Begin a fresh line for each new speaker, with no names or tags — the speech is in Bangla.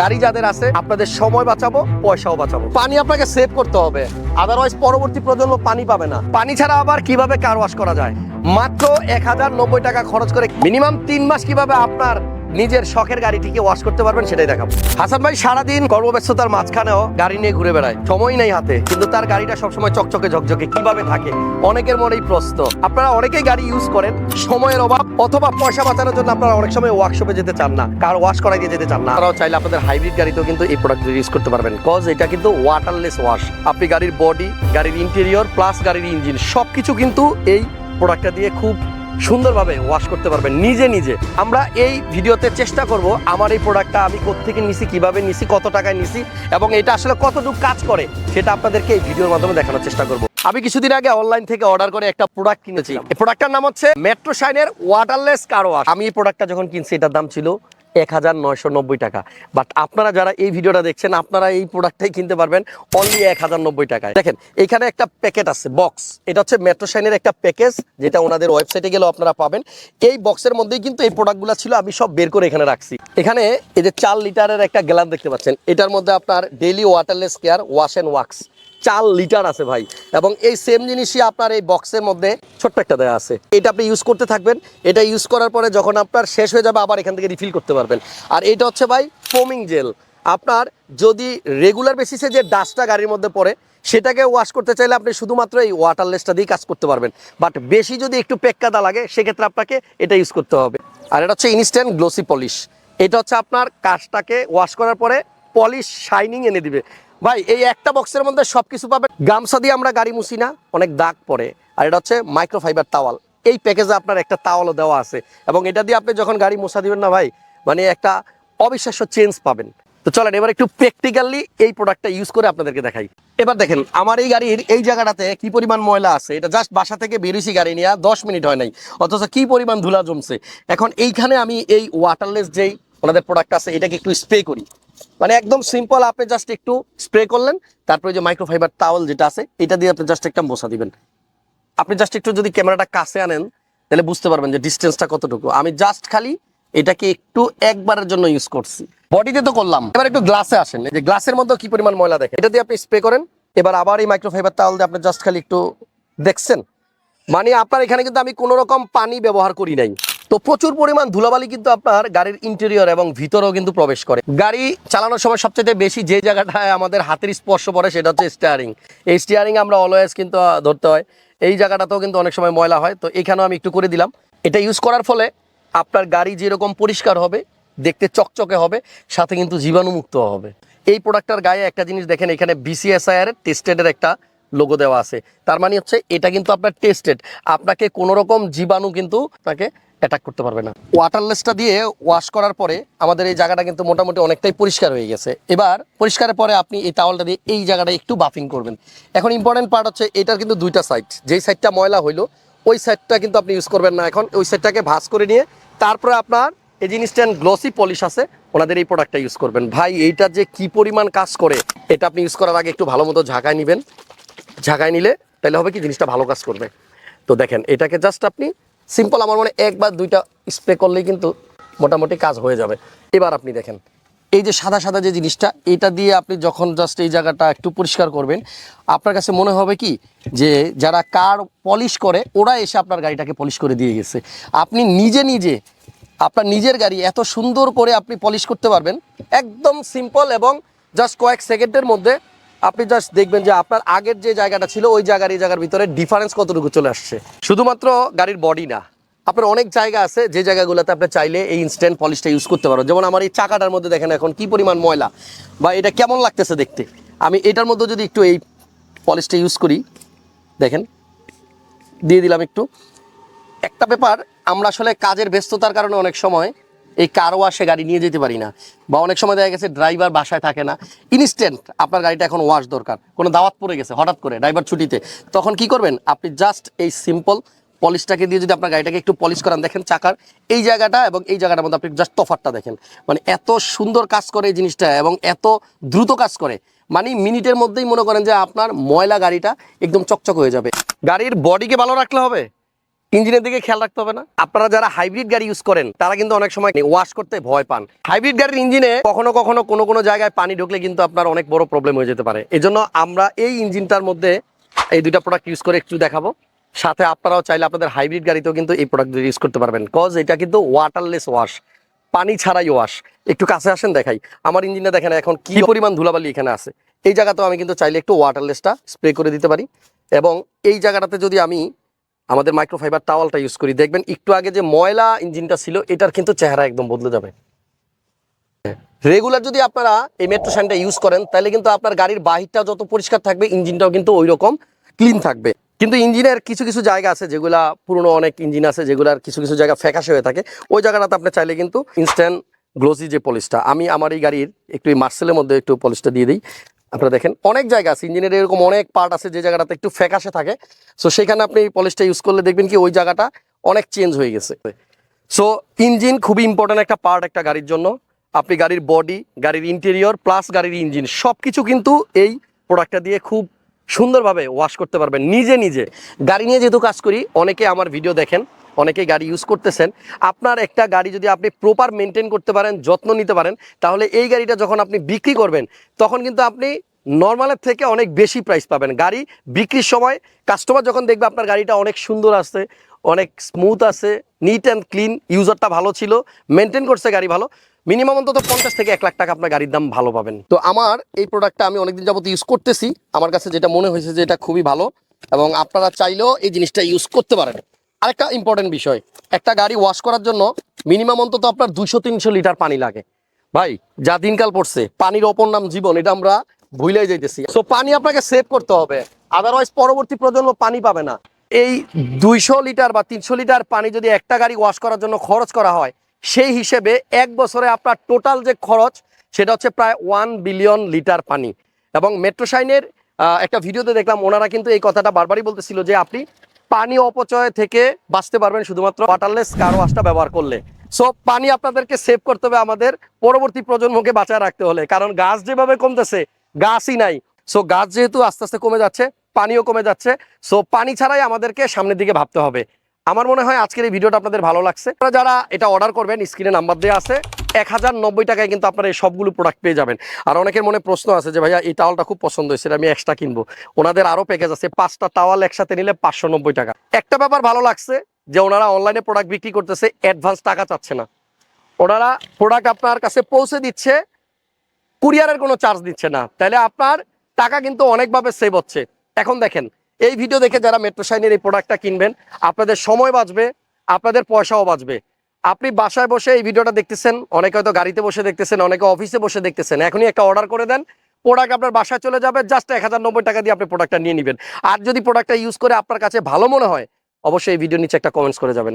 গাড়ি যাদের আছে, আপনাদের সময় বাঁচাবো, পয়সাও বাঁচাবো। পানি আপনাকে সেভ করতে হবে। আদারওয়াইজ পরবর্তী প্রজন্ম পানি পাবে না। পানি ছাড়া আবার কীভাবে কার ওয়াশ করা যায়? মাত্র এক হাজার নব্বই টাকা খরচ করে মিনিমাম তিন মাস কীভাবে আপনার নিজের শখের গাড়িটিকে ওয়াশ করতে পারবেন, সেটাই দেখাবো। হাসান ভাই সারাদিন কর্মব্যস্ততার মাঝখানেও গাড়ি নিয়ে ঘুরে বেড়ায়। সময় নেই হাতে, কিন্তু তার গাড়িটা সবসময় চকচকে ঝকঝকে কীভাবে থাকে, অনেকের মনেই প্রশ্ন। আপনারা অনেকেই গাড়ি ইউজ করেন, সময়ের অভাব, অথবা পয়সা বাঁচানোর জন্য আপনারা অনেক সময় ওয়ার্কশপে যেতে চান না কার ওয়াশ করাই দিয়ে যেতে চান না। তারাও চাইলে আপনাদের হাইব্রিড গাড়িতেও কিন্তু এই প্রোডাক্ট ইউজ করতে পারবেন কজ এটা কিন্তু ওয়াটারলেস ওয়াশ আপনি গাড়ির বডি গাড়ির ইন্টেরিয়র প্লাস গাড়ির ইঞ্জিন সবকিছু কিন্তু এই প্রোডাক্টটা দিয়ে খুব সুন্দরভাবে ওয়াশ করতে পারবেন নিজে নিজে। আমরা এই ভিডিওতে চেষ্টা করব আমার এই প্রোডাক্টটা আমি কোথেকে নিছি, কীভাবে নিছি, কত টাকায় নিছি এবং এটা আসলে কতটুকু কাজ করে সেটা আপনাদেরকে এই ভিডিওর মাধ্যমে দেখানোর চেষ্টা করব। আমি কিছুদিন আগে অনলাইন থেকে অর্ডার করে একটা প্রোডাক্ট কিনেছি এই প্রোডাক্টটার নাম হচ্ছে মেট্রো শাইনের ওয়াটারলেস কার ওয়াশ আমি এই প্রোডাক্টটা যখন কিনছি, এটার দাম ছিল এক হাজার নয়শো নব্বই টাকা। বাট আপনারা যারা এই ভিডিওটা দেখছেন, আপনারা এই প্রোডাক্টটাই কিনতে পারবেন অনলি এক হাজার নব্বই টাকায়। দেখেন, এখানে একটা প্যাকেট আছে বক্স এটা হচ্ছে মেট্রো শাইনের একটা প্যাকেজ যেটা ওনাদের ওয়েবসাইটে গেলেও আপনারা পাবেন। এই বক্সের মধ্যেই কিন্তু এই প্রোডাক্টগুলো ছিল, আমি সব বের করে এখানে রাখছি। এখানে এই যে চার লিটারের একটা গ্যালান দেখতে পাচ্ছেন, এটার মধ্যে আপনার daily waterless care wash and wax চার লিটার আছে ভাই। এবং এই সেম জিনিসই আপনার এই বক্সের মধ্যে ছোট্ট একটা দেওয়া আছে। এটা আপনি ইউজ করতে থাকবেন। এটা ইউজ করার পরে যখন আপনার শেষ হয়ে যাবে, আবার এখান থেকে রিফিল করতে পারবেন। আর এটা হচ্ছে ভাই ফোমিং জেল আপনার যদি রেগুলার বেসিসে যে ডাস্টটা গাড়ির মধ্যে পড়ে, সেটাকে ওয়াশ করতে চাইলে আপনি শুধুমাত্র এই ওয়াটারলেসটা দিয়ে কাজ করতে পারবেন। বাট বেশি যদি একটু পেক্কাদা লাগে, সেক্ষেত্রে আপনাকে এটা ইউজ করতে হবে। আর এটা হচ্ছে ইনস্ট্যান্ট গ্লোসি পলিশ এটা হচ্ছে আপনার কাজটাকে ওয়াশ করার পরে পলিশ শাইনিং এনে দিবে। ভাই, এই একটা বক্সের মধ্যে সব কিছু পাবেন গামছা দিয়ে আমরা গাড়ি মুছি না, অনেক দাগ পড়ে। আর এটা হচ্ছে মাইক্রোফাইবার তাওয়াল এই প্যাকেজে আপনার একটা তাওয়ালও দেওয়া আছে। এবং এটা দিয়ে আপনি যখন গাড়ি মোছা দিবেন না ভাই মানে একটা অবিশ্বাস্য চেঞ্জ পাবেন। তো চলেন, এবার একটু প্র্যাকটিক্যালি এই প্রোডাক্টটা ইউজ করে আপনাদেরকে দেখাই। এবার দেখেন, আমার এই গাড়ির এই জায়গাটাতে কি পরিমাণ ময়লা আছে? এটা জাস্ট বাসা থেকে বেরিয়েছি গাড়ি নিয়ে, দশ মিনিট হয় নাই। অথচ কি পরিমাণ ধুলা জমছে? এখন এইখানে আমি এই ওয়াটারলেস যেই ওনাদের প্রোডাক্ট আছে, এটাকে একটু স্প্রে করি। মানে একদম সিম্পল আপনি জাস্ট একটু স্প্রে করলেন, তারপরে যে মাইক্রোফাইবার টাওয়াল যেটা আছে, এটা দিয়ে আপনি জাস্ট একটা মশা দিবেন। আপনি জাস্ট একটু যদি ক্যামেরাটা কাছে আনেন, তাহলে বুঝতে পারবেন যে ডিস্টেন্সটা কতটুকু। আমি জাস্ট খালি এটাকে একটু একবারের জন্য ইউজ করছি। বডিতে তো করলাম। এবার একটু গ্লাসে আসেন। যে গ্লাসের মধ্যে কি পরিমাণ ময়লা দেখেন? এটা দিয়ে আপনি স্প্রে করেন। এবার আবার এই মাইক্রোফাইবার টাওয়াল দিয়ে আপনি জাস্ট খালি একটু দেখছেন? মানে আপনার এখানে কিন্তু আমি কোনো রকম পানি ব্যবহার করি নাই। তো প্রচুর পরিমাণ ধুলাবালি কিন্তু আপনার গাড়ির ইন্টেরিয়র এবং ভিতরেও কিন্তু প্রবেশ করে। গাড়ি চালানোর সময় সবচেয়ে বেশি যে জায়গাটায় আমাদের হাতের স্পর্শ পড়ে সেটা হচ্ছে স্টিয়ারিং এই স্টিয়ারিং আমরা অলওয়েজ কিন্তু ধরতে হয়। এই জায়গাটাতেও কিন্তু অনেক সময় ময়লা হয়। তো এখানেও আমি একটু করে দিলাম। এটা ইউজ করার ফলে আপনার গাড়ি যেরকম পরিষ্কার হবে, দেখতে চকচকে হবে, সাথে কিন্তু জীবাণুমুক্ত হবে। এই প্রোডাক্টটার গায়ে একটা জিনিস দেখেন, এখানে বিসিএসআইআর টেস্টেডের একটা লোগো দেওয়া আছে। তার মানে হচ্ছে এটা কিন্তু আপনার টেস্টেড আপনাকে কোনো রকম জীবাণু কিন্তু আপনাকে অ্যাটাক করতে পারবে না। ওয়াটারলেসটা দিয়ে ওয়াশ করার পরে আমাদের এই জায়গাটা কিন্তু মোটামুটি অনেকটাই পরিষ্কার হয়ে গেছে। এবার পরিষ্কারের পরে আপনি এই টাওয়ালটা দিয়ে এই জায়গাটা একটু বাফিং করবেন। এখন ইম্পর্টেন্ট পার্ট হচ্ছে এটার কিন্তু দুইটা সাইড যেই সাইডটা ময়লা হইল, ওই সাইডটা কিন্তু আপনি ইউজ করবেন না এখন। ওই সাইডটাকে ভাঁজ করে নিয়ে তারপরে আপনার এই যে ইনস্ট্যান্ট গ্লসি পলিশ আছে, ওনাদের এই প্রোডাক্টটা ইউজ করবেন। ভাই, এইটা যে কি পরিমাণ কাজ করে, এটা আপনি ইউজ করার আগে একটু ভালো মতো ঝাঁকায় নেবেন। ঝাঁকায় নিলে তাহলে হবে কি জিনিসটা ভালো কাজ করবে। তো দেখেন, এটাকে জাস্ট আপনি সিম্পল আমার মনে এক বা দুইটা স্প্রে করলেই কিন্তু মোটামুটি কাজ হয়ে যাবে। এবার আপনি দেখেন, এই যে সাদা সাদা যে জিনিসটা, এটা দিয়ে আপনি যখন জাস্ট এই জায়গাটা একটু পরিষ্কার করবেন, আপনার কাছে মনে হবে কি? যে যারা কার পলিশ করে, ওরা এসে আপনার গাড়িটাকে পলিশ করে দিয়ে গেছে। আপনি নিজে নিজে, আপনার নিজের গাড়ি এত সুন্দর করে আপনি পলিশ করতে পারবেন, একদম সিম্পল এবং জাস্ট কয়েক সেকেন্ডের মধ্যে আপনি জাস্ট দেখবেন যে আপনার আগের যে জায়গাটা ছিল, ওই জায়গার, এই জায়গার ভিতরে ডিফারেন্স কতটুকু চলে আসছে। শুধুমাত্র গাড়ির বডি না, আপনার অনেক জায়গা আছে, যে জায়গাগুলোতে আপনি চাইলে এই ইনস্ট্যান্ট পলিশটা ইউজ করতে পারো যেমন আমার এই চাকাটার মধ্যে দেখেন এখন কি পরিমাণ ময়লা, বা এটা কেমন লাগতেছে দেখতে? আমি এটার মধ্যে যদি একটু এই পলিশটা ইউজ করি, দেখেন, দিয়ে দিলাম একটু। একটা ব্যাপার, আমরা আসলে কাজের ব্যস্ততার কারণে অনেক সময় এই কার ওয়াশে গাড়ি নিয়ে যেতে পারি না। বা অনেক সময় দেখা গেছে ড্রাইভার বাসায় থাকে না। ইনস্ট্যান্ট আপনার গাড়িটা এখন ওয়াশ দরকার। কোনো দাওয়াত পড়ে গেছে হঠাৎ করে ড্রাইভার ছুটিতে। তখন কি করবেন? আপনি জাস্ট এই সিম্পল পলিশটাকে দিয়ে যদি আপনার গাড়িটাকে একটু পলিশ করান, দেখেন চাকার এই জায়গাটা এবং এই জায়গাটার মধ্যে আপনি জাস্ট তফাতটা দেখেন। মানে এত সুন্দর কাজ করে এই জিনিসটা এবং এত দ্রুত কাজ করে। মানে মিনিটের মধ্যেই মনে করেন যে আপনার ময়লা গাড়িটা একদম চকচক হয়ে যাবে। গাড়ির বডিকে ভালো রাখলে হবে? ইঞ্জিনের দিকে খেয়াল রাখতে হবে না। আপনারা যারা হাইব্রিড গাড়ি ইউজ করেন তারা কিন্তু অনেক সময় ওয়াশ করতে ভয় পান। হাইব্রিড গাড়ির ইঞ্জিনে কখনো কখনো কোনো কোনো জায়গায় পানি ঢুকলে কিন্তু আপনার অনেক বড় প্রবলেম হয়ে যেতে পারে। এজন্য আমরা এই ইঞ্জিনটার মধ্যে এই দুইটা প্রোডাক্ট ইউজ করে একটু দেখাবো। সাথে আপনারাও চাইলে আপনাদের হাইব্রিড গাড়িতেও কিন্তু এই প্রোডাক্ট ইউজ করতে পারবেন। কজ এটা কিন্তু ওয়াটারলেস ওয়াশ পানি ছাড়াই ওয়াশ একটু কাছে আসেন দেখাই। আমার ইঞ্জিনটা দেখেন এখন কি পরিমাণ ধুলাবালি এখানে আছে। এই জায়গাতেও আমি কিন্তু চাইলে একটু ওয়াটারলেসটা স্প্রে করে দিতে পারি। এবং এই জায়গাটাতে যদি আমি আমাদের মাইক্রোফাইবার টাওয়ালটা ইউজ করি। দেখবেন একটু আগে যে ময়লা ইঞ্জিনটা ছিল, এটার কিন্তু চেহারা একদম বদলে যাবে। রেগুলার যদি আপনারা এই মেট্রো শাইনটা ইউজ করেন, তাহলে কিন্তু আপনার গাড়ির বাহিরটা যত পরিষ্কার থাকবে, ইঞ্জিনটাও কিন্তু ওই রকম ক্লিন থাকবে। কিন্তু ইঞ্জিনের কিছু কিছু জায়গা আছে, যেগুলা পুরনো অনেক ইঞ্জিন আছে, যেগুলার কিছু কিছু জায়গা ফ্যাকাশে হয়ে থাকে। ওই জায়গাটাতে আপনি চাইলে কিন্তু ইনস্ট্যান্ট গ্লোসি যে পলিশটা আমি আমার এই গাড়ির একটু এই মার্সেলের মধ্যে একটু পলিশটা দিয়ে দিই। আপনারা দেখেন, অনেক জায়গা আছে ইঞ্জিনের এরকম অনেক পার্ট আছে যে জায়গাটাতে একটু ফ্যাকাশে থাকে। সো সেখানে আপনি এই পলিশটা ইউজ করলে দেখবেন কি ওই জায়গাটা অনেক চেঞ্জ হয়ে গেছে। সো ইঞ্জিন খুবই ইম্পর্ট্যান্ট একটা পার্ট একটা গাড়ির জন্য। আপনি গাড়ির বডি গাড়ির ইন্টেরিয়র প্লাস গাড়ির ইঞ্জিন সব কিছু কিন্তু এই প্রোডাক্টটা দিয়ে খুব সুন্দরভাবে ওয়াশ করতে পারবেন নিজে নিজে। গাড়ি নিয়ে যেহেতু কাজ করি, অনেকে আমার ভিডিও দেখেন অনেকেই গাড়ি ইউজ করতেছেন। আপনার একটা গাড়ি যদি আপনি প্রপার মেনটেন করতে পারেন, যত্ন নিতে পারেন, তাহলে এই গাড়িটা যখন আপনি বিক্রি করবেন, তখন কিন্তু আপনি নর্মালের থেকে অনেক বেশি প্রাইস পাবেন। গাড়ি বিক্রির সময় কাস্টমার যখন দেখবে আপনার গাড়িটা অনেক সুন্দর আছে, অনেক স্মুথ আছে নিট অ্যান্ড ক্লিন ইউজারটা ভালো ছিল মেনটেন করছে গাড়ি ভালো মিনিমাম অন্তত পঞ্চাশ থেকে এক লাখ টাকা আপনার গাড়ির দাম ভালো পাবেন। তো আমার এই প্রোডাক্টটা আমি অনেকদিন যাবত ইউজ করতেছি। আমার কাছে যেটা মনে হয়েছে যে এটা খুবই ভালো এবং আপনারা চাইলেও এই জিনিসটা ইউজ করতে পারেন। আরেকটা ইম্পর্টেন্ট বিষয়, একটা গাড়ি ওয়াশ করার জন্য মিনিমাম অন্তত আপনার দুশো তিনশো লিটার পানি লাগে। ভাই, যা দিনকাল পড়ছে, পানির অপর নাম জীবন, এটা আমরা ভুলে যাইতেছি। সো পানি আপনাকে সেভ করতে হবে। আদারওয়াইজ পরবর্তী প্রজন্ম পানি পাবে না। এই দুইশো লিটার বা তিনশো লিটার পানি যদি একটা গাড়ি ওয়াশ করার জন্য খরচ করা হয়, সেই হিসেবে এক বছরে আপনার টোটাল যে খরচ, সেটা হচ্ছে প্রায় ওয়ান বিলিয়ন লিটার পানি। এবং মেট্রো শাইনের একটা ভিডিওতে দেখলাম, ওনারা কিন্তু এই কথাটা বারবারই বলতেছিল যে আপনি পানি অপচয় থেকে বাঁচতে পারবেন শুধুমাত্র ওয়াটারলেস কার ওয়াশটা ব্যবহার করলে। সো পানি আপনাদেরকে সেভ করতে হবে আমাদের পরবর্তী প্রজন্মকে বাঁচায় রাখতে হলে। কারণ গাছ যেভাবে কমতেছে, গাছই নাই। সো গাছ যেহেতু আস্তে আস্তে কমে যাচ্ছে, পানিও কমে যাচ্ছে সো পানি ছাড়াই আমাদেরকে সামনের দিকে ভাবতে হবে। আমার মনে হয় আজকের এই ভিডিওটা আপনাদের ভালো লাগছে। যারা এটা অর্ডার করবেন স্ক্রিনে নাম্বার দেওয়া আছে। এক হাজার নব্বই টাকায় কিন্তু আপনারা এই সবগুলো প্রোডাক্ট পেয়ে যাবেন। আর অনেকের মনে প্রশ্ন আছে যে, ভাইয়া, এই টাওয়ালটা খুব পছন্দ হয়েছে আমি এক্সট্রা কিনবো। ওনাদের আরও প্যাকেজ আছে, পাঁচটা টাওয়াল একসাথে নিলে পাঁচশো নব্বই টাকা। একটা ব্যাপার ভালো লাগছে যে, ওনারা অনলাইনে প্রোডাক্ট বিক্রি করতেছে অ্যাডভান্স টাকা চাচ্ছে না। ওনারা প্রোডাক্ট আপনার কাছে পৌঁছে দিচ্ছে কুরিয়ারের কোনো চার্জ দিচ্ছে না। তাহলে আপনার টাকা কিন্তু অনেকভাবে সেভ হচ্ছে। এখন দেখেন, এই ভিডিও দেখে যারা মেট্রো শাইনের এই প্রোডাক্টটা কিনবেন, আপনাদের সময় বাঁচবে, আপনাদের পয়সাও বাঁচবে। আপনি বাসায় বসে এই ভিডিওটা দেখতেছেন, অনেকে হয়তো গাড়িতে বসে দেখতেছেন, অনেকে অফিসে বসে দেখতেছেন। এখনই একটা অর্ডার করে দেন প্রোডাক্ট আপনার বাসায় চলে যাবে জাস্ট এক হাজার নব্বই টাকা দিয়ে আপনি প্রোডাক্টটা নিয়ে নেবেন। আর যদি প্রোডাক্টটা ইউজ করে আপনার কাছে ভালো মনে হয়, অবশ্যই এই ভিডিও নিচে একটা কমেন্টস করে যাবেন।